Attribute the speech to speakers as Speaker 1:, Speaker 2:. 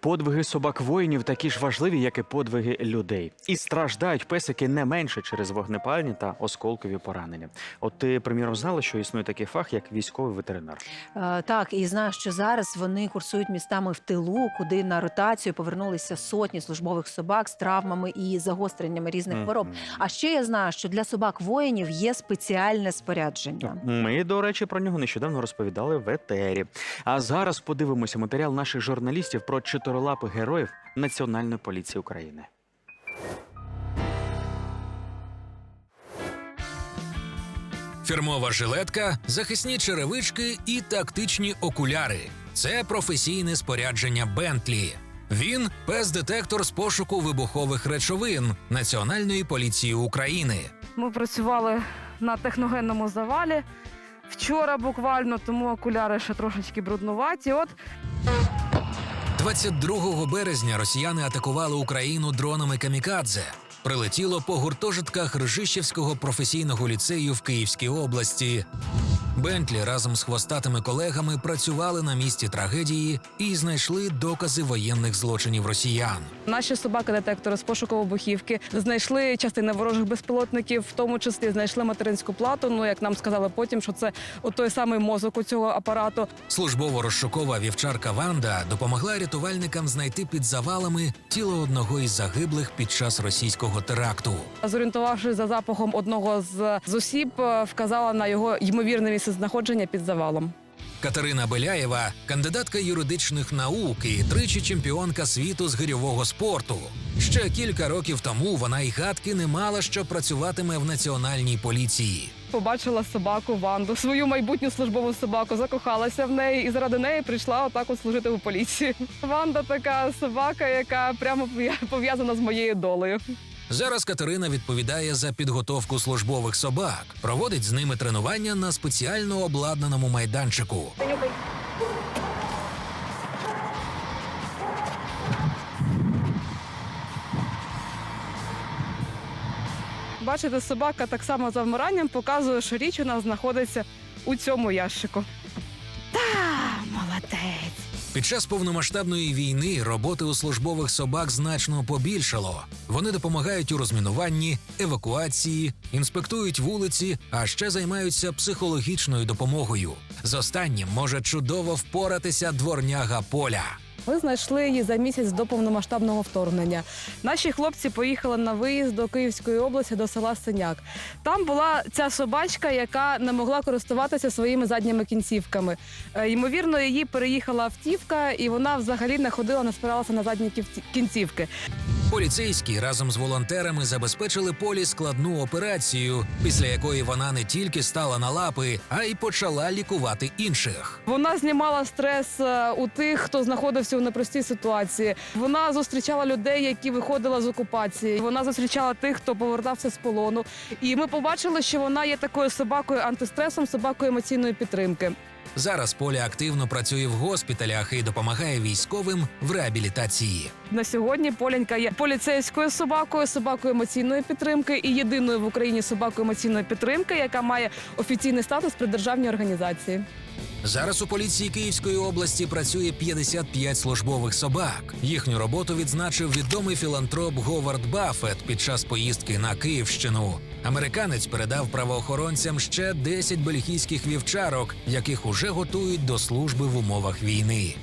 Speaker 1: Подвиги собак воїнів такі ж важливі, як і подвиги людей. І страждають песики не менше через вогнепальні та осколкові поранення. От ти, приміром, знала, що існує такий фах, як військовий ветеринар.
Speaker 2: Е, Так, і знаю, що зараз вони курсують містами в тилу, куди на ротацію повернулися сотні службових собак з травмами і загостреннями різних хвороб.
Speaker 1: Мгм.
Speaker 2: А ще я знаю, що для собак воїнів є спеціальне спорядження.
Speaker 1: Ми, до речі, про нього нещодавно розповідали в етері. А зараз подивимося матеріал наших журналістів про чотирилапих героїв Національної поліції України.
Speaker 3: Фірмова жилетка, захисні черевички і тактичні окуляри. Це професійне спорядження Бентлі. Він пес-детектор з пошуку вибухових речовин Національної поліції України.
Speaker 4: Ми працювали на техногенному завалі. Вчора буквально, тому окуляри ще трошечки бруднуваті. От
Speaker 3: 22 березня росіяни атакували Україну дронами камікадзе. Прилетіло по гуртожитках Ржищівського професійного ліцею в Київській області. Бентлі разом з хвостатими колегами працювали на місці трагедії і знайшли докази воєнних злочинів росіян.
Speaker 4: наші собаки-детектори з пошуку вибухівки знайшли частини ворожих безпілотників, в тому числі знайшли материнську плату. Ну як нам сказали потім, що це той самий мозок у цього апарату.
Speaker 3: Службово-розшукова вівчарка Ванда допомогла рятувальникам знайти під завалами тіло одного із загиблих під час російського теракту.
Speaker 4: Зорієнтувавшись за запахом одного з, з осіб, е, вказала на його ймовірне місце знаходження під завалом.
Speaker 3: Катерина Беляєва, кандидатка юридичних наук і тричі чемпіонка світу з гирьового спорту. Ще кілька років тому вона й гадки не мала, що працюватиме в національній поліції.
Speaker 4: Побачила собаку Ванду, свою майбутню службову собаку, закохалася в неї і заради неї прийшла отак от служити у поліції. Ванда така собака, яка прямо пов'я- пов'язана з моєю долею.
Speaker 3: Зараз Катерина відповідає за підготовку службових собак, проводить з ними тренування на спеціально обладнаному майданчику.
Speaker 4: Бачите, собака так само за вмиранням показує, що річ у нас знаходиться у цьому ящику.
Speaker 3: Під час повномасштабної війни роботи у службових собак значно побільшало. Вони допомагають у розмінуванні, евакуації, інспектують вулиці, а ще займаються психологічною допомогою. З останнім може чудово впоратися дворняга поля.
Speaker 4: Ми знайшли її за місяць до повномасштабного вторгнення. Наші хлопці поїхали на виїзд до Київської області до села Синяк. Там була ця собачка, яка не могла користуватися своїми задніми кінцівками. Е, Ймовірно, її переїхала автівка, і вона взагалі не ходила, не спиралася на задні кінцівки.
Speaker 3: Поліцейські разом з волонтерами забезпечили полі складну операцію, після якої вона не тільки стала на лапи, а й почала лікувати інших.
Speaker 4: Вона знімала стрес е, у тих, хто знаходився у непростій ситуації. Вона зустрічала людей, які виходили з окупації. Вона зустрічала тих, хто повертався з полону. І ми побачили, що вона є такою собакою антистресом, собакою емоційної підтримки.
Speaker 3: Зараз Поля активно працює в госпіталях і допомагає військовим в реабілітації.
Speaker 4: На сьогодні Полянька є поліцейською собакою, собакою емоційної підтримки і єдиною в Україні собакою емоційної підтримки, яка має офіційний статус при державній організації.
Speaker 3: Зараз у поліції Київської області працює 55 службових собак. Їхню роботу відзначив відомий філантроп Говард Баффет під час поїздки на Київщину. Американець передав правоохоронцям ще 10 бельгійських вівчарок, яких уже готують до служби в умовах війни.